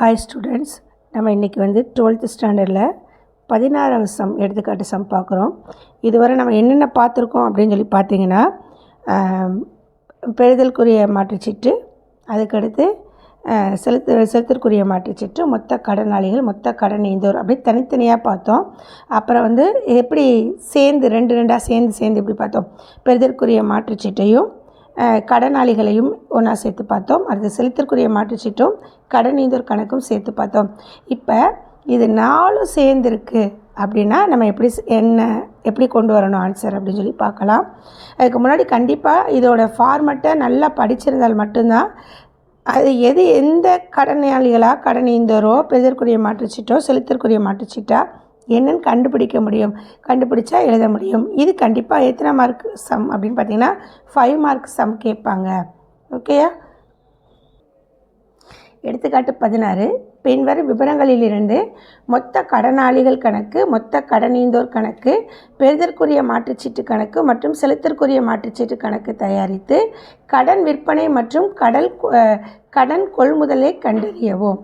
Hi students நம்ம இன்றைக்கி வந்து டுவெல்த்து ஸ்டாண்டர்டில் பதினாறாவது சம் எடுத்துக்காட்டு சம் பார்க்குறோம். இதுவரை நம்ம என்னென்ன பார்த்துருக்கோம் அப்படின்னு சொல்லி பார்த்தீங்கன்னா ஆம், பெறுதலுக்குரிய மாற்றுச்சீட்டு அதுக்கடுத்து செலுத்து செலுத்திற்குரிய மாற்றுச்சீட்டு மொத்த கடனாளிகள் மொத்த கடன் ஈந்தோர் அப்படி தனித்தனியாக பார்த்தோம். அப்புறம் வந்து எப்படி சேர்ந்து ரெண்டு ரெண்டாக சேர்ந்து சேர்ந்து இப்படி பார்த்தோம்? பெறுதற்குரிய மாற்றுச்சீட்டையும் கடனாளிகளையும் ஒன்றா சேர்த்து பார்த்தோம். அடுத்து செலுத்திற்குரிய மாற்றுச்சீட்டும் கடன் ஈந்தோர் கணக்கும் சேர்த்து பார்த்தோம். இப்போ இது நாலும் சேர்ந்துருக்கு அப்படின்னா நம்ம எப்படி என்ன எப்படி கொண்டு வரணும் ஆன்சர் அப்படின்னு சொல்லி பார்க்கலாம். அதுக்கு முன்னாடி கண்டிப்பாக இதோட ஃபார்மெட்டை நல்லா படிச்சிருந்தால் மட்டும்தான் அது எது எந்த கடனாளிகளாக கடன் ஈந்தோரோ பெறுதற்குரிய மாற்றுச்சீட்டோ செலுத்திற்குரிய மாற்றுச்சீட்டா என்னன்னு கண்டுபிடிக்க முடியும். கண்டுபிடிச்சா எழுத முடியும். இது கண்டிப்பாக எத்தனை மார்க் சம் அப்படின்னு பார்த்தீங்கன்னா ஃபைவ் மார்க் சம் கேட்பாங்க. ஓகேயா எடுத்துக்காட்டு பதினாறு. பின்வரும் விவரங்களிலிருந்து மொத்த கடனாளிகள் கணக்கு மொத்த கடனீந்தோர் கணக்கு பெறுதற்குரிய மாற்றுச்சீட்டு கணக்கு மற்றும் செலுத்திற்குரிய மாற்றுச்சீட்டு கணக்கு தயாரித்து கடன் விற்பனை மற்றும் கடல் கடன் கொள்முதலை கண்டறியவும்.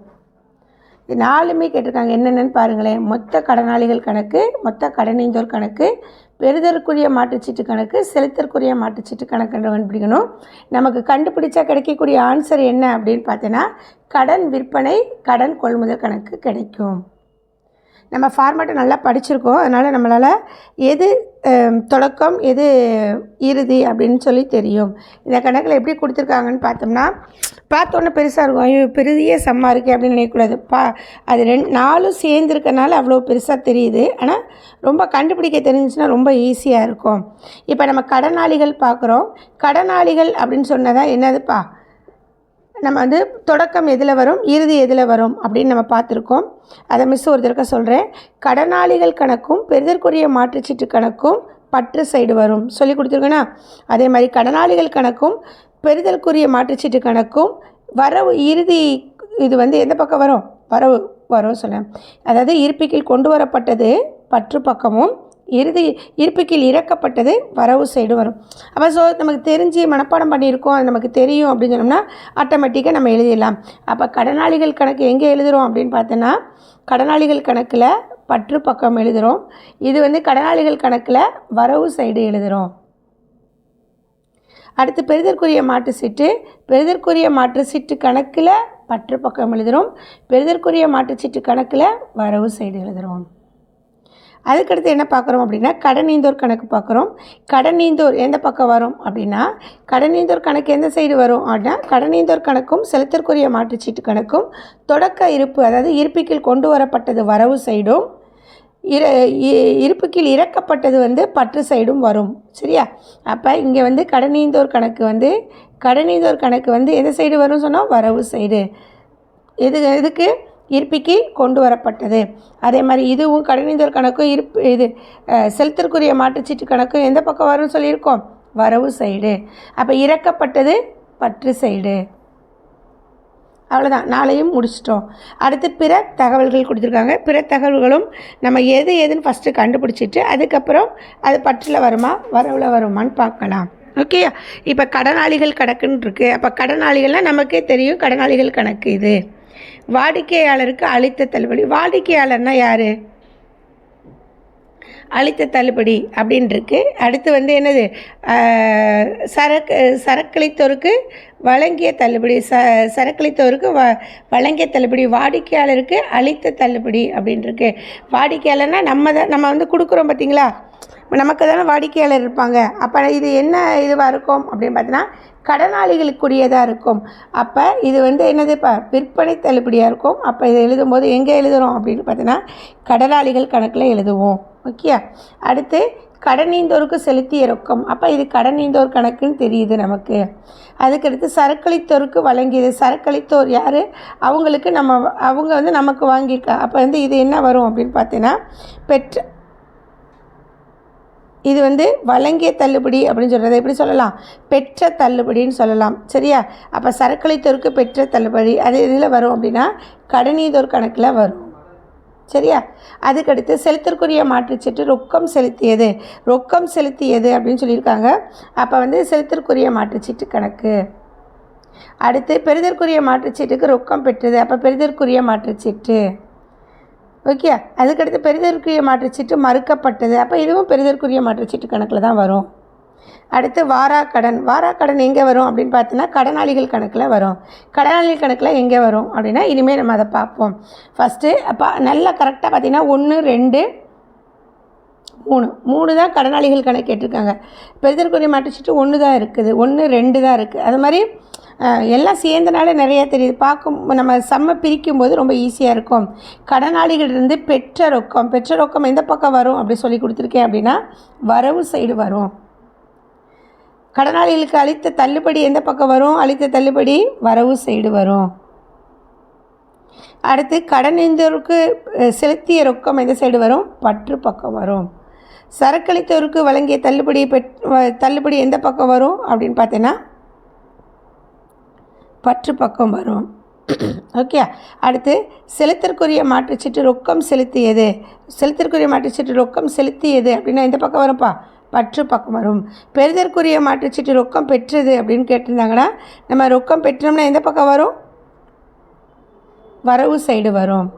இது நாலுமே கேட்டிருக்காங்க. என்னென்னு பாருங்களேன். மொத்த கடனாளிகள் கணக்கு மொத்த கடனைந்தோர் கணக்கு பெறுதற்குரிய மாற்றுச்சீட்டு கணக்கு செலுத்தற்குரிய மாற்றுச்சீட்டு கணக்கு கண்டுபிடிக்கணும். நமக்கு கண்டுபிடிச்சா கிடைக்கக்கூடிய ஆன்சர் என்ன அப்படின்னு பார்த்தீங்கன்னா கடன் விற்பனை கடன் கொள்முதல் கணக்கு கிடைக்கும். நம்ம ஃபார்மேட்டை நல்லா படிச்சிருக்கோம். அதனால் நம்மளால் எது தொடக்கம் எது இறுதி அப்படின்னு சொல்லி தெரியும். இந்த கணக்கில் எப்படி கொடுத்துருக்காங்கன்னு பார்த்தோம்னா பார்த்தோன்னே பெருசாக இருக்கும். ஐயோ பெருதியே செம்மா இருக்கே அப்படின்னு நினைக்கக்கூடாது. பா அது ரெண்டு நாலும் சேர்ந்துருக்கனால அவ்வளோ பெருசாக தெரியுது. ஆனால் ரொம்ப கண்டுபிடிக்க தெரிஞ்சிச்சுன்னா ரொம்ப ஈஸியாக இருக்கும். இப்போ நம்ம கடனாளிகள் பார்க்குறோம். கடனாளிகள் அப்படின்னு சொன்னதான் என்னதுப்பா? நம்ம வந்து தொடக்கம் எதில் வரும் இறுதி எதில் வரும் அப்படின்னு நம்ம பார்த்துருக்கோம். அதை மிஸ் ஒரு தடவை சொல்கிறேன் கடனாளிகள் கணக்கும் பெறுதற்குரிய மாற்றுச்சீட்டு கணக்கும் பற்று சைடு வரும். சொல்லி கொடுத்துருக்கேன்னா அதே மாதிரி கடனாளிகள் கணக்கும் பெறுதலுக்குரிய மாற்றுச்சீட்டு கணக்கும் வரவு இறுதி இது வந்து எந்த பக்கம் வரும்? வரவு வரும் சொல்ல அதாவது இருப்பிக்கில் கொண்டு வரப்பட்டது பற்று பக்கமும் இறுதி இருப்புக்கில் இறக்கப்பட்டது வரவு சைடு வரும். அப்போ ஸோ நமக்கு தெரிஞ்சு மனப்பாடம் பண்ணியிருக்கோம் அது நமக்கு தெரியும் அப்படின்னு சொன்னோம்னா ஆட்டோமேட்டிக்காக நம்ம எழுதிடலாம். அப்போ கடனாளிகள் கணக்கு எங்கே எழுதுகிறோம் அப்படின்னு பார்த்தோன்னா கடனாளிகள் கணக்கில் பற்று பக்கம் எழுதுகிறோம் இது வந்து கடனாளிகள் கணக்கில் வரவு சைடு எழுதுகிறோம் அடுத்து பெரிதற்குரிய மாற்று சீட்டு. பெரிதற்குரிய மாற்று சீட்டு கணக்கில் பற்று பக்கம் எழுதுகிறோம் பெரிதற்குரிய மாற்று சீட்டு கணக்கில் வரவு சைடு எழுதுகிறோம் அதுக்கடுத்து என்ன பார்க்குறோம் அப்படின்னா கடனீந்தோர் கணக்கு பார்க்குறோம். கடனீந்தோர் எந்த பக்கம் வரும் அப்படின்னா கடனீந்தோர் கணக்கு எந்த சைடு வரும் அப்படின்னா கடனீந்தோர் கணக்கும் செலுத்திற்குரிய மாற்றுச்சீட்டு கணக்கும் தொடக்க இருப்பு அதாவது இருப்பிக்கில் கொண்டு வரப்பட்டது வரவு சைடும் இர இ- இருப்புக்கில் இறக்கப்பட்டது வந்து பற்று சைடும் வரும். சரியா? அப்போ இங்கே வந்து கடனீந்தோர் கணக்கு வந்து கடனீந்தோர் கணக்கு வந்து எந்த சைடு வரும்னு சொன்னால் வரவு சைடு எது எதுக்கு? இருப்பிக்கு கொண்டு வரப்பட்டது. அதே மாதிரி இதுவும் கடனீந்தோர் கணக்கும் இருப்பு இது அஹ், செலுத்திற்குரிய மாற்றுச்சீட்டு கணக்கும் எந்த பக்கம் வரும்னு சொல்லியிருக்கோம்? வரவு சைடு. அப்போ இறக்கப்பட்டது பற்று சைடு. அவ்வளோதான் நாளையும் முடிச்சிட்டோம். அடுத்து பிற தகவல்கள் கொடுத்துருக்காங்க. பிற தகவல்களும் நம்ம எது எதுன்னு ஃபஸ்ட்டு கண்டுபிடிச்சிட்டு அதுக்கப்புறம் அது பற்றில் வருமா வரவில் வருமான்னு பார்க்கலாம். ஓகே இப்போ கடனாளிகள் கணக்குன்னு இருக்குது அப்போ கடனாளிகள்னால் நமக்கே தெரியும். கடனாளிகள் கணக்கு இது. வாடிக்கையாளருக்கு அளித்த தள்ளுபடி. வாடிக்கையாளர்னா யார்? அளித்த தள்ளுபடி அப்படின்ருக்கு. அடுத்து வந்து என்னது? சரக்கு சரக்களித்தோருக்கு வழங்கிய தள்ளுபடி ச சரக்களித்தோருக்கு வ வழங்கிய தள்ளுபடி வாடிக்கையாளருக்கு அளித்த தள்ளுபடி அப்படின்ட்டுருக்கு வாடிக்கையாளர்னால் வாடிக்கையாளர்னா நம்ம தான் நம்ம வந்து கொடுக்குறோம் பார்த்தீங்களா? நமக்கு தானே வாடிக்கையாளர் இருப்பாங்க. அப்போ இது என்ன இதுவாக இருக்கும்? அப்படின்னு பார்த்தீங்கன்னா கடனாளிகளுக்குரியதாக இருக்கும். அப்போ இது வந்து என்னது? இப்போ விற்பனை தள்ளுபடியாக இருக்கும். அப்போ இதை எழுதும்போது எங்கே எழுதுகிறோம் அப்படின்னு பார்த்தீங்கன்னா கடனாளிகள் கணக்கில் எழுதுவோம். ஓகே? அடுத்து கடனீந்தோருக்கு செலுத்திய ரொக்கம். அப்போ இது கடனீந்தோர் கணக்குன்னு தெரியுது நமக்கு. அதுக்கடுத்து சரக்களித்தோருக்கு வழங்கியது. சரக்களித்தோர் யார்? அவங்களுக்கு நம்ம அவங்க வந்து நமக்கு வாங்கியிருக்கா. அப்போ வந்து இது என்ன வரும் அப்படின்னு பார்த்தீங்கன்னா பெற்ற இது வந்து வழங்கிய தள்ளுபடி அப்படின்னு சொல்கிறத எப்படி சொல்லலாம்? பெற்ற தள்ளுபடின்னு சொல்லலாம். சரியா? அப்போ சரக்களித்தோருக்கு பெற்ற தள்ளுபடி அது இதில் வரும் அப்படின்னா கடனீதோர் கணக்கில் வரும். சரியா? அதுக்கடுத்து செலுத்திற்குரிய மாற்றுச்சீட்டு ரொக்கம் செலுத்தியது. ரொக்கம் செலுத்தியது அப்படின்னு சொல்லியிருக்காங்க. அப்போ வந்து செலுத்திற்குரிய மாற்றுச்சீட்டு கணக்கு. அடுத்து பெறுதற்குரிய மாற்றுச்சீட்டுக்கு ரொக்கம் பெற்றது. அப்போ பெறுதற்குரிய மாற்றுச்சீட்டு. ஓகே அதுக்கடுத்து பெரிதற்குரிய மாற்றுச்சீட்டு மறுக்கப்பட்டது. அப்போ இதுவும் பெரிதற்குரிய மாற்றுச்சீட்டு கணக்கில் தான் வரும். அடுத்து வாராக்கடன் வாராக்கடன் எங்கே வரும் அப்படின்னு பார்த்தோன்னா கடனாளிகள் கணக்கில் வரும். கடனாளிகள் கணக்கில் எங்கே வரும் அப்படின்னா இனிமேல் நம்ம அதை பார்ப்போம். ஃபஸ்ட்டு அப்போ நல்லா கரெக்டாக பார்த்தீங்கன்னா ஒன்று ரெண்டு மூணு. மூணு தான் கடனாளிகள் கணக்கு கேட்டிருக்காங்க. பெருதற்குரிய மாட்டுச்சீட்டு ஒன்று தான் இருக்குது. ஒன்று ரெண்டு தான் இருக்குது அது மாதிரி எல்லாம் சேர்ந்தனால நிறைய தெரியுது. பார்க்கும் நம்ம செம்ம பிரிக்கும் போது ரொம்ப ஈஸியாக இருக்கும். கடனாளிகளிலிருந்து பெற்ற ரொக்கம் பெற்ற ரொக்கம் எந்த பக்கம் வரும் அப்படி சொல்லி கொடுத்துருக்கேன் அப்படின்னா வரவு சைடு வரும். கடனாளிகளுக்கு அளித்த தள்ளுபடி எந்த பக்கம் வரும்? அளித்த தள்ளுபடி வரவு சைடு வரும். அடுத்து கடனிந்தோருக்கு செலுத்திய ரொக்கம் எந்த சைடு வரும்? பற்று பக்கம் வரும். சரக்களித்தோருக்கு வழங்கிய தள்ளுபடி பெற் தள்ளுபடி எந்த பக்கம் வரும் அப்படின்னு பார்த்தீங்கன்னா பற்று பக்கம் வரும். ஓகே அடுத்து செலுத்திற்குரிய மாற்றுச்சீட்டு ரொக்கம் செலுத்தியது. செலுத்திற்குரிய மாற்றுச்சீட்டு ரொக்கம் செலுத்தியது அப்படின்னா எந்த பக்கம் வரும்ப்பா? பற்று பக்கம் வரும். பெறுதற்குரிய மாற்றுச்சீட்டு ரொக்கம் பெற்றது அப்படின்னு கேட்டிருந்தாங்கன்னா நம்ம ரொக்கம் பெற்றோம்னா எந்த பக்கம் வரும்? வரவு சைடு வரும்.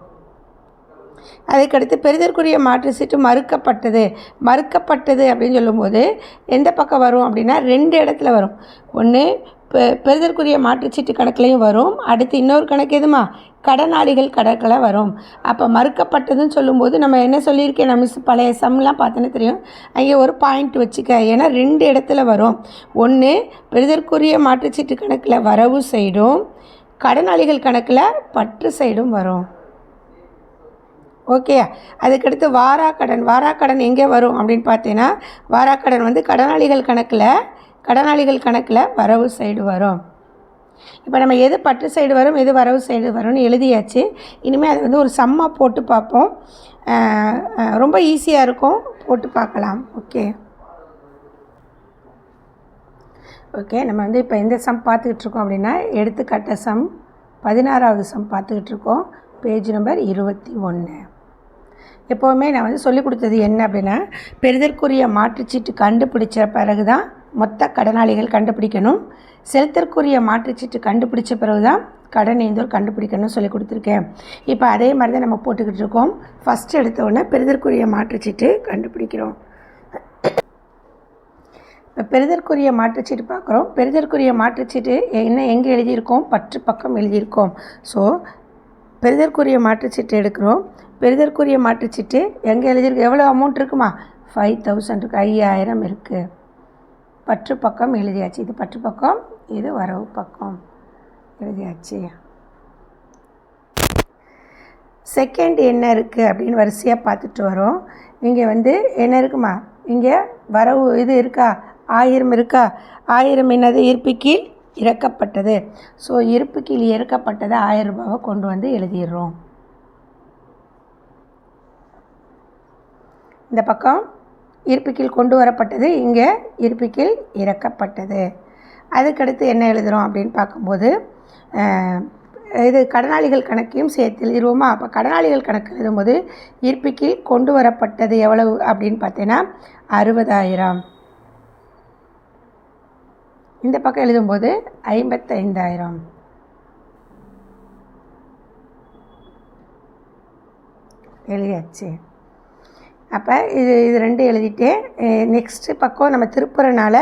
அதுக்கடுத்து பெறுதற்குரிய மாற்று சீட்டு மறுக்கப்பட்டது. மறுக்கப்பட்டது அப்படின்னு சொல்லும்போது எந்த பக்கம் வரும் அப்படின்னா ரெண்டு இடத்துல வரும். ஒன்று பெ பெறுதற்குரிய மாற்றுச்சீட்டு கணக்குலையும் வரும். அடுத்து இன்னொரு கணக்கு எதுமா? கடனாளிகள் கணக்கில் வரும். அப்போ மறுக்கப்பட்டதுன்னு சொல்லும்போது நம்ம என்ன சொல்லியிருக்கேன்? நம்ம மிஸ் பழைய சம்லாம் பார்த்தோன்னே தெரியும். அங்கே ஒரு பாயிண்ட் வச்சுக்க. ஏன்னா ரெண்டு இடத்துல வரும். ஒன்று பெறுதற்குரிய மாற்றுச்சீட்டு கணக்கில் வரவு சைடும் கடனாளிகள் கணக்கில் பற்று சைடும் வரும். ஓகே அதுக்கடுத்து வாராக்கடன். வாராக்கடன் எங்கே வரும் அப்படின்னு பார்த்தீங்கன்னா வாராக்கடன் வந்து கடனாளிகள் கணக்கில் கடனாளிகள் கணக்கில் வரவு சைடு வரும். இப்போ நம்ம எது பற்று சைடு வரும் எது வரவு சைடு வரும்னு எழுதியாச்சு. இனிமேல் அதை வந்து ஒரு சம்மாக போட்டு பார்ப்போம். ரொம்ப ஈஸியாக இருக்கும். போட்டு பார்க்கலாம். ஓகே. ஓகே நம்ம வந்து இப்போ எந்த சம் பார்த்துக்கிட்டு இருக்கோம் அப்படின்னா எடுத்துக்காட்ட சம் பதினாறாவது சம் பார்த்துக்கிட்டு இருக்கோம். பேஜ் நம்பர் இருபத்தி ஒன்று எப்போவுமே நான் வந்து சொல்லிக் கொடுத்தது என்ன அப்படின்னா பெறுதற்குரிய மாற்றுச்சீட்டு கண்டுபிடிச்ச பிறகு தான் மொத்த கடனாளிகள் கண்டுபிடிக்கணும். செலுத்தற்குரிய மாற்றுச்சீட்டு கண்டுபிடிச்ச பிறகு தான் கடன் ஏந்தோர் கண்டுபிடிக்கணும்னு சொல்லி கொடுத்துருக்கேன். இப்போ அதே மாதிரி தான் நம்ம போட்டுக்கிட்டு இருக்கோம். ஃபஸ்ட்டு எடுத்த உடனே பெறுதற்குரிய மாற்றுச்சீட்டு கண்டுபிடிக்கிறோம். இப்போ பெறுதற்குரிய மாற்றுச்சீட்டு பார்க்குறோம். பெறுதற்குரிய மாற்றுச்சீட்டு என்ன எங்கே எழுதியிருக்கோம்? பற்று பக்கம் எழுதியிருக்கோம். ஸோ பெரிதற்குரிய மாற்றுச்சீட்டு எடுக்கிறோம். பெரிதற்குரிய மாற்றுச்சீட்டு எங்கே எழுதியிருக்கு? எவ்வளோ அமௌண்ட் இருக்குமா? ஃபைவ் தௌசண்ட் இருக்குது ஐயாயிரம் இருக்குது பற்று பக்கம் எழுதியாச்சு. இது பற்று பக்கம் இது வரவு பக்கம் எழுதியாச்சு. செகண்ட் என்ன இருக்குது அப்படின்னு வரிசையாக பார்த்துட்டு வரோம். இங்கே வந்து என்ன இருக்குமா? இங்கே வரவு இது இருக்கா? ஆயிரம் இருக்கா? ஆயிரம் என்னது? இருப்பு இறக்கப்பட்டது. ஸோ இருப்பு கீழ் இறக்கப்பட்டதை ஆயிரம் ரூபாவை கொண்டு வந்து எழுதிடுறோம். இந்த பக்கம் இருப்பு கீழ் கொண்டு வரப்பட்டது இங்கே இருப்பு கீழ் இறக்கப்பட்டது. அதுக்கடுத்து என்ன எழுதுகிறோம் அப்படின்னு பார்க்கும்போது இது கடனாளிகள் கணக்கையும் சேர்த்து எழுதிடுவோமா அப்போ கடனாளிகள் கணக்கு எழுதும்போது இருப்பு கொண்டு வரப்பட்டது எவ்வளவு அப்படின்னு பார்த்தீங்கன்னா அறுபதாயிரம். இந்த பக்கம் எழுதும்போது ஐம்பத்தைந்தாயிரம். எழுதியாச்சு. அப்போ இது இது ரெண்டு எழுதிட்டு நெக்ஸ்ட்டு பக்கம் நம்ம திருப்புறனால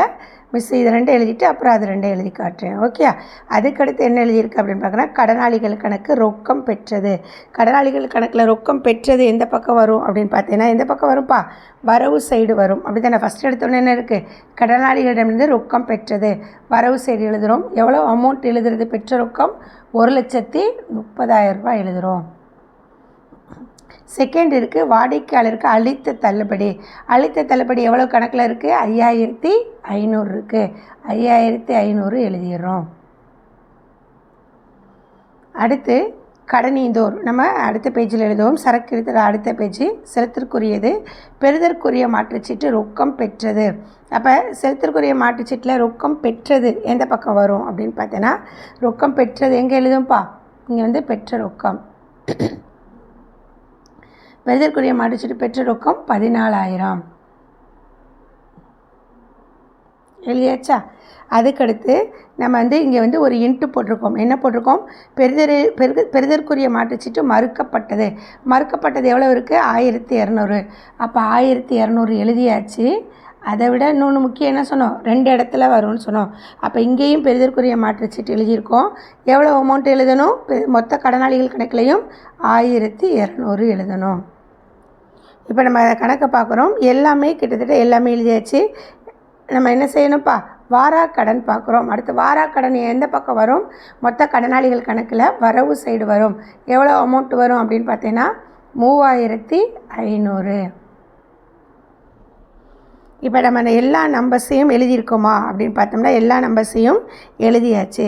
மிஸ் இது ரெண்டு எழுதிட்டு அப்புறம் அது ரெண்டு எழுதி காட்டுறேன். ஓகே அதுக்கடுத்து என்ன எழுதியிருக்கு அப்படின்னு பார்க்கணும் கடனாளிகள் கணக்கு ரொக்கம் பெற்றது. கடனாளிகள் கணக்கில் ரொக்கம் பெற்றது எந்த பக்கம் வரும் அப்படின்னு பார்த்தீங்கன்னா எந்த பக்கம் வரும்ப்பா வரவு சைடு வரும். அப்படி தானே ஃபஸ்ட் எடுத்தோன்னே என்ன இருக்குது கடனாளிகளிடமிருந்து ரொக்கம் பெற்றது. வரவு சைடு எழுதுகிறோம் எவ்வளோ அமௌண்ட் எழுதுறது? பெற்ற ரொக்கம்? ஒரு லட்சத்தி முப்பதாயிரம் ரூபாய் எழுதுகிறோம் செகண்ட் இருக்குது வாடிக்கையாளருக்கு அளித்த தள்ளுபடி. அளித்த தள்ளுபடி எவ்வளோ கணக்கில் இருக்குது ஐயாயிரத்தி ஐநூறு இருக்குது ஐயாயிரத்தி ஐநூறு எழுதிடுறோம். அடுத்து கடனீந்தோர். நம்ம அடுத்த பேஜில் எழுதுவோம். சரக்கு இருக்கிற அடுத்த பேஜ் செலுத்திற்குரியது பெறுதற்குரிய மாற்றுச்சீட்டு ரொக்கம் பெற்றது. அப்போ செலுத்திற்குரிய மாற்றுச்சீட்டில் ரொக்கம் பெற்றது எந்த பக்கம் வரும் அப்படின்னு பார்த்தீங்கன்னா ரொக்கம் பெற்றது எங்கே எழுதும்ப்பா இங்கே வந்து பெற்ற ரொக்கம். பெறுதற்குரிய மாட்டுச்சீட்டு பெற்ற ரொக்கம் பதினாலாயிரம். எழுதியாச்சா? அதுக்கடுத்து நம்ம வந்து இங்கே வந்து ஒரு இன்ட்டு போட்டிருக்கோம். என்ன போட்டிருக்கோம்? பெரிதர் பெரு பெரிதற்குரிய மாற்றுச்சீட்டு மறுக்கப்பட்டது. மறுக்கப்பட்டது எவ்வளோ இருக்குது ஆயிரத்தி இரநூறு. அப்போ ஆயிரத்தி இரநூறு எழுதியாச்சு. அதை விட இன்னொன்று முக்கியம் என்ன சொன்னோம்? ரெண்டு இடத்துல வரும்னு சொன்னோம். அப்போ இங்கேயும் பெரிதற்குரிய மாற்றுச்சீட்டு எழுதியிருக்கோம். எவ்வளோ அமௌண்ட் எழுதணும்? பெ- மொத்த கடனாளிகள் கணக்கிலையும் ஆயிரத்தி இரநூறு எழுதணும். இப்போ நம்ம கணக்கை பார்க்குறோம். எல்லாமே கிட்டத்தட்ட எல்லாமே எழுதியாச்சு. நம்ம என்ன செய்யணும்ப்பா? வாராக்கடன் பார்க்குறோம். அடுத்து வாராக்கடன் எந்த பக்கம் வரும்? மொத்த கடனாளிகள் கணக்கில் வரவு சைடு வரும். எவ்வளோ அமௌண்ட் வரும் அப்படின்னு பார்த்தீங்கன்னா மூவாயிரத்தி ஐநூறு. இப்போ நம்ம அந்த எல்லா நம்பர்ஸையும் எழுதியிருக்கோமா அப்படின்னு பார்த்தோம்னா எல்லா நம்பர்ஸையும் எழுதியாச்சு.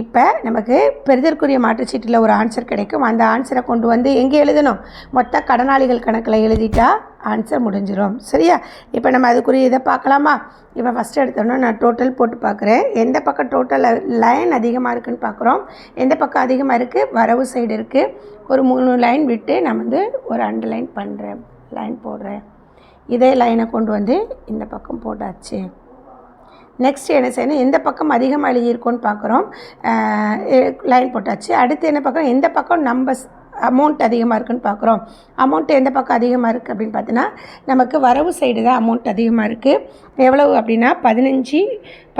இப்போ நமக்கு பெரிதற்குரிய மாற்றுச்சீட்டில் ஒரு ஆன்சர் கிடைக்கும். அந்த ஆன்சரை கொண்டு வந்து எங்கே எழுதணும்? மொத்த கடனாளிகள் கணக்கில் எழுதிட்டா ஆன்சர் முடிஞ்சிடும் சரியா? இப்போ நம்ம அதுக்குரிய இதை பார்க்கலாமா? இப்போ ஃபஸ்ட்டு எடுத்தோன்னா நான் டோட்டல் போட்டு பார்க்குறேன். எந்த பக்கம் டோட்டல் லைன் அதிகமாக இருக்குன்னு பார்க்குறோம். எந்த பக்கம் அதிகமாக இருக்குது வரவு சைடு இருக்குது ஒரு மூணு லைன் விட்டு நான் வந்து ஒரு அண்டர்லைன் பண்ணுறேன் லைன் போடுறேன். இதே லைனை கொண்டு வந்து இந்த பக்கம் போட்டாச்சு. நெக்ஸ்ட் என்ன செய்யணும்? எந்த பக்கம் அதிகமாக எழுதியிருக்கோன்னு பார்க்குறோம். லைன் போட்டாச்சு. அடுத்து என்ன பக்கம் எந்த பக்கம் நம்பர்ஸ் அமௌண்ட் அதிகமாக இருக்குன்னு பார்க்குறோம். அமௌண்ட் எந்த பக்கம் அதிகமாக இருக்குது அப்படின்னு பார்த்தீங்கன்னா நமக்கு வரவு சைடு தான் அமௌண்ட் அதிகமாக இருக்குது எவ்வளவு அப்படின்னா பதினஞ்சு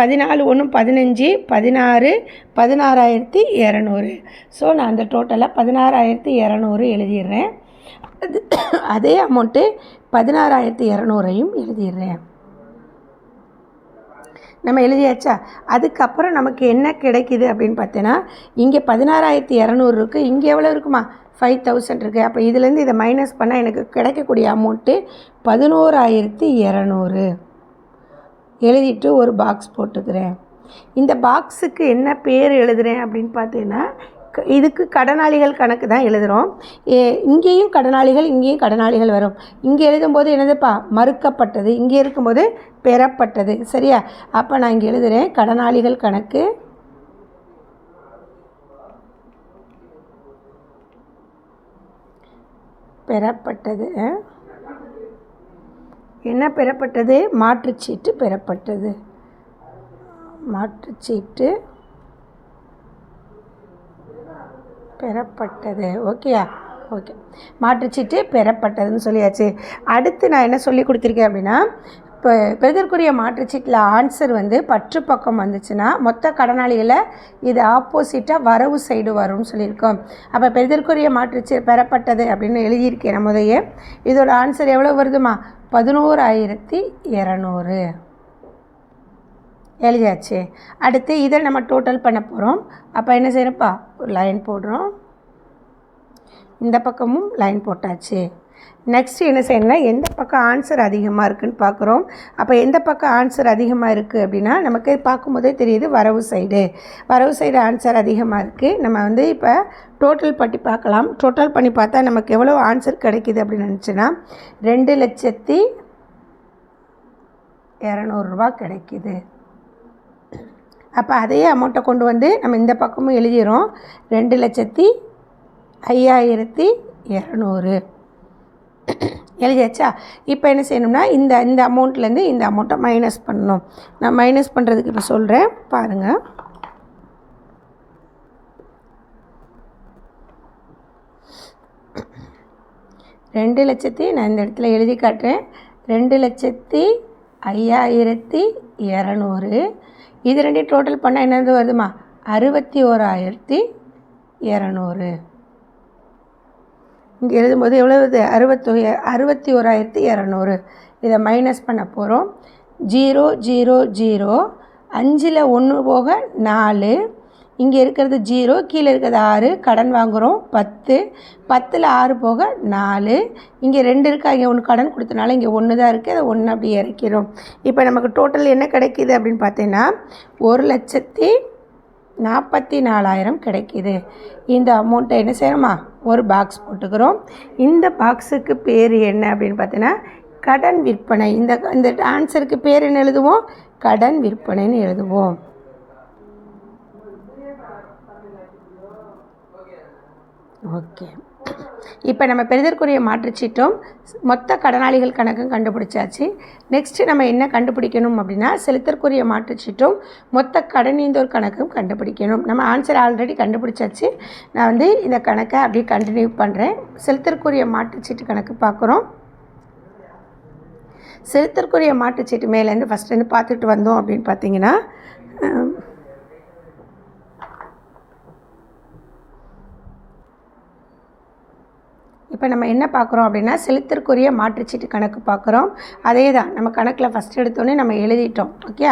பதினாலு ஒன்று பதினஞ்சு பதினாறு பதினாறாயிரத்தி இரநூறு. ஸோ நான் அந்த டோட்டலாக பதினாறாயிரத்தி இரநூறு எழுதிடுறேன். அது அதே அமௌண்ட்டு பதினாறாயிரத்தி இரநூறையும் எழுதிடுறேன். நம்ம எழுதியாச்சா? அதுக்கப்புறம் நமக்கு என்ன கிடைக்குது அப்படின்னு பார்த்தீங்கன்னா இங்கே பதினாறாயிரத்தி இரநூறு இருக்குது இங்கே எவ்வளோ இருக்குமா? ஃபைவ் தௌசண்ட் இருக்குது அப்போ இதுலேருந்து இதை மைனஸ் பண்ணால் எனக்கு கிடைக்கக்கூடிய அமௌண்ட்டு பதினோராயிரத்தி இரநூறு. எழுதிட்டு ஒரு பாக்ஸ் போட்டுக்கிறேன். இந்த பாக்ஸுக்கு என்ன பேர் எழுதுகிறேன் அப்படின்னு பார்த்தீங்கன்னா இதுக்கு கடனாளிகள் கணக்கு தான் எழுதுகிறோம் இங்கேயும் கடனாளிகள் இங்கேயும் கடனாளிகள் வரும். இங்கே எழுதும்போது என்னதுப்பா? மறுக்கப்பட்டது. இங்கே இருக்கும்போது பெறப்பட்டது. சரியா? அப்போ நான் இங்கே எழுதுகிறேன் கடனாளிகள் கணக்கு. பெறப்பட்டது. என்ன பெறப்பட்டது? மாற்றுச்சீட்டு பெறப்பட்டது. மாற்றுச்சீட்டு பெறப்பட்டது. ஓகேயா ஓகே மாற்றுச்சிட்டு பெறப்பட்டதுன்னு சொல்லியாச்சு. அடுத்து நான் என்ன சொல்லி கொடுத்துருக்கேன் அப்படின்னா இப்போ பெறுதற்குரிய மாற்றுச்சீட்டில் ஆன்சர் வந்து பற்று பக்கம் வந்துச்சுன்னா மொத்த கடனாளிகளை இது ஆப்போசிட்டாக வரவு சைடு வரும்னு சொல்லியிருக்கோம். அப்போ பெறுதற்குரிய மாற்றுச்சீ பெறப்பட்டது அப்படின்னு எழுதியிருக்கேன் நம்மதையே இதோட ஆன்சர் எவ்வளோ வருதுமா? பதினோராயிரத்தி இரநூறு. எழுதியாச்சு. அடுத்து இதை நம்ம டோட்டல் பண்ண போகிறோம் அப்போ என்ன செய்யறப்பா ஒரு லைன் போடுறோம். இந்த பக்கமும் லைன் போட்டாச்சு. நெக்ஸ்ட் என்ன செய்யணும்னா எந்த பக்கம் ஆன்சர் அதிகமாக இருக்குன்னு பார்க்குறோம். அப்போ எந்த பக்கம் ஆன்சர் அதிகமாக இருக்குது அப்படின்னா நமக்கு பார்க்கும்போதே தெரியுது வரவு சைடு வரவு சைடு ஆன்சர் அதிகமாக இருக்குது நம்ம வந்து இப்போ டோட்டல் பண்ணி பார்க்கலாம். டோட்டல் பண்ணி பார்த்தா நமக்கு எவ்வளோ ஆன்சர் கிடைக்குது அப்படின்னு நினச்சின்னா ரெண்டு லட்சத்தி இரநூறுபா கிடைக்குது. அப்போ அதே அமௌண்ட்டை கொண்டு வந்து நம்ம இந்த பக்கமும் எழுதிடுறோம் ரெண்டு லட்சத்தி ஐயாயிரத்தி இரநூறு. எழுதியாச்சா? இப்போ என்ன செய்யணும்னா இந்த இந்த அமௌண்ட்லேருந்து இந்த அமௌண்ட்டை மைனஸ் பண்ணணும். நான் மைனஸ் பண்ணுறதுக்கு இப்போ சொல்கிறேன் பாருங்கள் ரெண்டு லட்சத்தி நான் இந்த இடத்துல எழுதி காட்டுறேன். ரெண்டு லட்சத்தி ஐயாயிரத்தி இரநூறு. இது ரெண்டையும் டோட்டல் பண்ணால் என்னது வருதுமா? அறுபத்தி ஓராயிரத்தி இரநூறு. இங்கே எழுதும்போது எவ்வளோ இது அறுபத்தொ அறுபத்தி ஓராயிரத்தி இரநூறு. இதை மைனஸ் பண்ண போகிறோம் ஜீரோ ஜீரோ ஜீரோ. அஞ்சில் ஒன்று போக நாலு. இங்கே இருக்கிறது ஜீரோ கீழே இருக்கிறது ஆறு கடன் வாங்குகிறோம் பத்து. பத்தில் ஆறு போக நாலு. இங்கே ரெண்டு இருக்கா? இங்கே ஒன்று கடன் கொடுத்தனால இங்கே ஒன்று தான் இருக்குது அதை ஒன்று அப்படியே இறக்கிறோம். இப்போ நமக்கு டோட்டல் என்ன கிடைக்கிது அப்படின்னு பார்த்தீங்கன்னா ஒரு லட்சத்தி நாற்பத்தி நாலாயிரம் கிடைக்கிது. இந்த அமௌண்ட்டை என்ன செய்யணுமா? ஒரு பாக்ஸ் போட்டுக்கிறோம். இந்த பாக்ஸுக்கு பேர் என்ன அப்படின்னு பார்த்தீங்கன்னா கடன் விற்பனை. இந்த இந்த ஆன்சருக்கு பேர் என்ன எழுதுவோம்? கடன் விற்பனைன்னு எழுதுவோம். ஓகே. இப்போ நம்ம பெறுதற்குரிய மாற்றுச்சீட்டும் மொத்த கடனாளிகள் கணக்கும் கண்டுபிடிச்சாச்சு. நெக்ஸ்ட்டு நம்ம என்ன கண்டுபிடிக்கணும் அப்படின்னா செலுத்தற்குரிய மாற்றுச்சீட்டும் மொத்த கடனீந்தோர் கணக்கும் கண்டுபிடிக்கணும். நம்ம ஆன்சர் ஆல்ரெடி கண்டுபிடிச்சாச்சு. நான் வந்து இந்த கணக்கை அப்படியே கண்டினியூ பண்ணுறேன் செலுத்தற்குரிய மாற்றுச்சீட்டு கணக்கு பார்க்குறோம். செலுத்தற்குரிய மாற்றுச்சீட்டு மேலேருந்து ஃபஸ்ட்லேருந்து பார்த்துட்டு வந்தோம் அப்படின்னு பார்த்தீங்கன்னா இப்போ நம்ம என்ன பார்க்குறோம் அப்படின்னா செலுத்திற்குரிய மாற்றுச்சீட்டு கணக்கு பார்க்குறோம். அதே தான் நம்ம கணக்கில் ஃபஸ்ட் எடுத்தோடனே நம்ம எழுதிட்டோம் ஓகே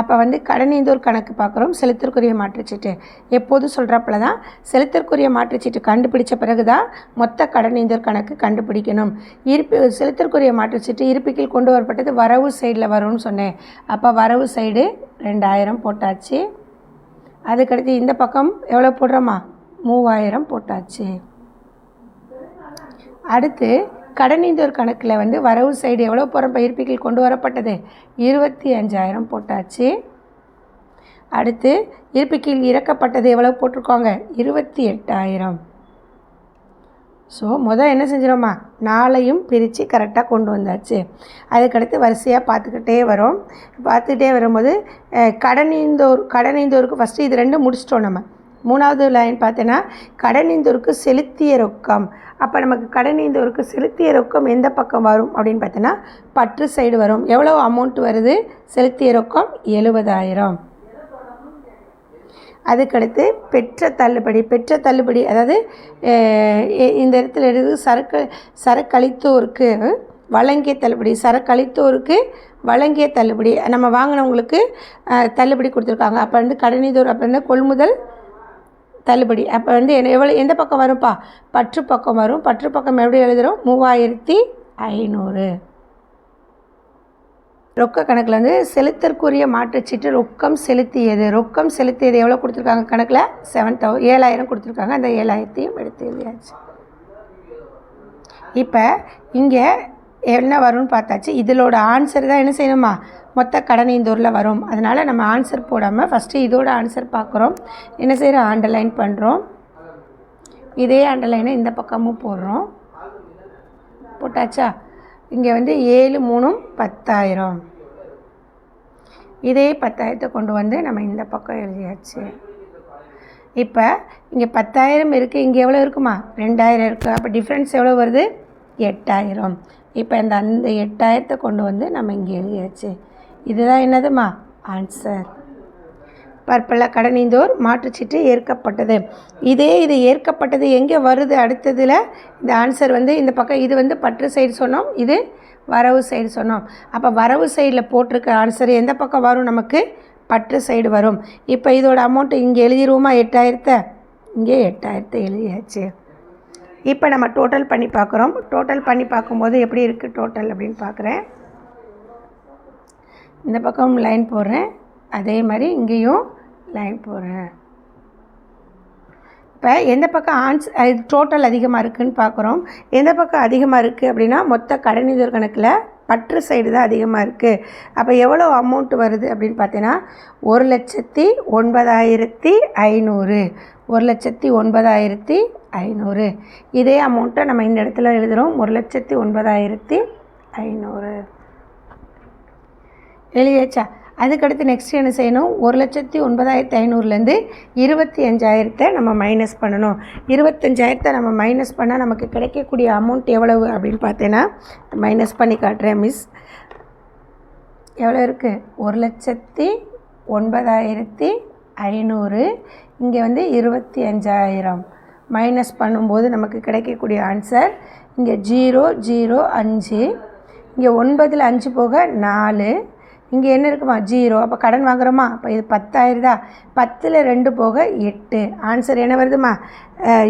அப்போ வந்து கடனீந்தோர் கணக்கு பார்க்குறோம் செலுத்திற்குரிய மாற்றுச்சீட்டு. எப்போதும் சொல்கிறப்பல தான் செலுத்திற்குரிய மாற்றுச்சீட்டு கண்டுபிடிச்ச பிறகு தான் மொத்த கடனீந்தோர் கணக்கு கண்டுபிடிக்கணும். இருப்பு செலுத்திற்குரிய மாற்றுச்சீட்டு இருப்பிக்கில் கொண்டு வரப்பட்டது வரவு சைடில் வரும்னு சொன்னேன். அப்போ வரவு சைடு ரெண்டாயிரம் போட்டாச்சு. அதுக்கடுத்து இந்த பக்கம் எவ்வளோ போடுறோமா? மூவாயிரம் போட்டாச்சு. அடுத்து கடனீந்தோர் கணக்கில் வந்து வரவு சைடு எவ்வளோ போகிறோம் இருப்பிக்கில் கொண்டு வரப்பட்டது. இருபத்தி அஞ்சாயிரம் போட்டாச்சு. அடுத்து இருப்பிக்கில் இறக்கப்பட்டது எவ்வளோ போட்டிருக்கோங்க? இருபத்தி எட்டாயிரம் ஸோ முதல் என்ன செஞ்சிடோமா நாளையும் பிரித்து கரெக்டாக கொண்டு வந்தாச்சு. அதுக்கடுத்து வரிசையாக பார்த்துக்கிட்டே வரோம். பார்த்துக்கிட்டே வரும்போது கடனீந்தோர் கடனீந்தோருக்கு ஃபஸ்ட்டு இது ரெண்டும் முடிச்சிட்டோம் நம்ம. மூணாவது லைன் பார்த்தீங்கன்னா கடனீந்தோருக்கு செலுத்திய ரொக்கம். அப்போ நமக்கு கடனீந்தோருக்கு செலுத்திய ரொக்கம் எந்த பக்கம் வரும் அப்படின்னு பார்த்தீங்கன்னா பற்று சைடு வரும். எவ்வளோ அமௌண்ட் வருது? செலுத்திய ரொக்கம் எழுபதாயிரம். அதுக்கடுத்து பெற்ற தள்ளுபடி பெற்ற தள்ளுபடி அதாவது இந்த இடத்துல எழுது சரக்கு சரக்களித்தோருக்கு வழங்கிய தள்ளுபடி சரக்களித்தோருக்கு வழங்கிய தள்ளுபடி. நம்ம வாங்கினவங்களுக்கு தள்ளுபடி கொடுத்துருக்காங்க. அப்போ வந்து கடனீதோர் அப்போ வந்து கொள்முதல் தள்ளுபடி. அப்போ வந்து என்ன எவ்வளோ எந்த பக்கம் வரும்ப்பா? பற்று பக்கம் வரும். பற்று பக்கம் எப்படி எழுதுகிறோம் மூவாயிரத்தி ஐநூறு. ரொக்க கணக்கில் வந்து செலுத்தற்குரிய மாற்றுச்சீட்டு ரொக்கம் செலுத்தியது. ரொக்கம் செலுத்தியது எவ்வளோ கொடுத்துருக்காங்க கணக்கில்? செவன் தௌ ஏழாயிரம் கொடுத்துருக்காங்க. அந்த ஏழாயிரத்தையும் எடுத்து எழுதியாச்சு. இப்போ இங்கே என்ன வரும்னு பார்த்தாச்சு. இதிலோட ஆன்சர் தான் என்ன செய்யணுமா? மொத்த கடனீந்தூரில் வரும். அதனால் நம்ம ஆன்சர் போடாமல் ஃபஸ்ட்டு இதோட ஆன்சர் பார்க்குறோம். என்ன செய்கிறோம் அண்டர்லைன் பண்ணுறோம் இதே அண்டர்லைனை இந்த பக்கமும் போடுறோம். போட்டாச்சா? இங்கே வந்து ஏழு மூணும் பத்தாயிரம். இதே பத்தாயிரத்தை கொண்டு வந்து நம்ம இந்த பக்கம் எழுதியாச்சு. இப்போ இங்கே பத்தாயிரம் இருக்குது இங்கே எவ்வளோ இருக்குமா? ரெண்டாயிரம் இருக்குது அப்போ டிஃப்ரென்ஸ் எவ்வளோ வருது? எட்டாயிரம். இப்போ இந்த அந்த எட்டாயிரத்தை கொண்டு வந்து நம்ம இங்கே எழுதியாச்சு. இதுதான் என்னதுமா? ஆன்சர் பற்பல கடனிந்தோர் மாற்றுச்சீட்டு ஏற்கப்பட்டது. இதே இது ஏற்கப்பட்டது எங்கே வருது அடுத்ததில்? இந்த ஆன்சர் வந்து இந்த பக்கம் இது வந்து பற்று சைடு சொன்னோம் இது வரவு சைடு சொன்னோம். அப்போ வரவு சைடில் போட்டிருக்க ஆன்சர் எந்த பக்கம் வரும் நமக்கு? பற்று சைடு வரும். இப்போ இதோட அமௌண்ட்டு இங்கே எழுதிடுவோமா எட்டாயிரத்தை? இங்கே எட்டாயிரத்தை எழுதியாச்சு. இப்போ நம்ம டோட்டல் பண்ணி பார்க்குறோம். டோட்டல் பண்ணி பார்க்கும்போது எப்படி இருக்குது டோட்டல் அப்படின்னு பார்க்குறேன். இந்த பக்கம் லைன் போடுறேன். அதே மாதிரி இங்கேயும் லைன் போடுறேன். இப்போ எந்த பக்கம் ஆன்ஸ் டோட்டல் அதிகமாக இருக்குதுன்னு பார்க்குறோம். எந்த பக்கம் அதிகமாக இருக்குது அப்படின்னா மொத்த கடனிதர் கணக்கில் பற்று சைடு தான் அதிகமாக இருக்குது அப்போ எவ்வளோ அமௌண்ட் வருது அப்படின்னு பார்த்தீங்கன்னா ஒரு லட்சத்தி ஒன்பதாயிரத்தி ஐநூறு. ஒரு லட்சத்தி ஒன்பதாயிரத்தி ஐநூறு. இதே அமௌண்ட்டை நம்ம இந்த இடத்துல எழுதுகிறோம் ஒரு லட்சத்தி ஒன்பதாயிரத்தி ஐநூறு. எழுதியாச்சா? அதுக்கடுத்து நெக்ஸ்ட் என்ன செய்யணும்? ஒரு லட்சத்தி ஒன்பதாயிரத்தி ஐநூறுலேருந்து இருபத்தி அஞ்சாயிரத்தை நம்ம மைனஸ் பண்ணணும். இருபத்தஞ்சாயிரத்தை நம்ம மைனஸ் பண்ணால் நமக்கு கிடைக்கக்கூடிய அமௌண்ட் எவ்வளவு அப்படின்னு பார்த்தேன்னா மைனஸ் பண்ணி காட்டுறேன் மிஸ் எவ்வளோ இருக்குது ஒரு லட்சத்தி ஒன்பதாயிரத்தி ஐநூறு. இங்கே வந்து இருபத்தி அஞ்சாயிரம். மைனஸ் பண்ணும்போது நமக்கு கிடைக்கக்கூடிய ஆன்சர் இங்கே ஜீரோ ஜீரோ அஞ்சு. இங்கே ஒன்பதில் அஞ்சு போக நாலு. இங்கே என்ன இருக்குமா? ஜீரோ. அப்போ கடன் வாங்குகிறோமா அப்போ இது பத்தாயிரதா? பத்தில் ரெண்டு போக எட்டு. ஆன்சர் என்ன வருதுமா?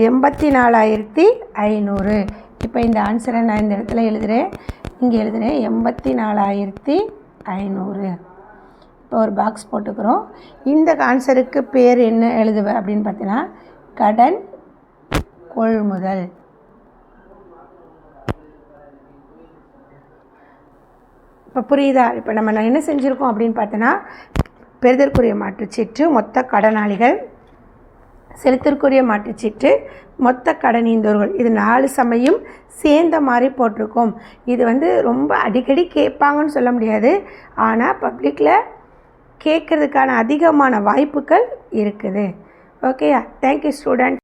எண்பத்தி நாலாயிரத்தி ஐநூறு. இப்போ இந்த ஆன்சரை நான் இந்த இடத்துல எழுதுகிறேன் இங்கே எழுதுகிறேன் எண்பத்தி நாலாயிரத்தி ஐநூறு. இப்போ ஒரு பாக்ஸ் போட்டுக்கிறோம். இந்த ஆன்சருக்கு பேர் என்ன எழுதுவேன் அப்படின்னு பார்த்தீங்கன்னா கடன் கொள்முதல். இப்போ புரியுதா? இப்போ நம்ம என்ன செஞ்சுருக்கோம் அப்படின்னு பார்த்தோன்னா பெறுதற்குரிய மாற்றுச்சீட்டு மொத்த கடனாளிகள் செலுத்திற்குரிய மாற்றுச்சீட்டு மொத்த கடனீந்தோர்கள் இது நாலு சமயம் சேர்ந்த மாதிரி போட்டிருக்கோம். இது வந்து ரொம்ப அடிக்கடி கேட்பாங்கன்னு சொல்ல முடியாது. ஆனால் பப்ளிக்கில் கேட்குறதுக்கான அதிகமான வாய்ப்புகள் இருக்குது. ஓகேயா? Thank you student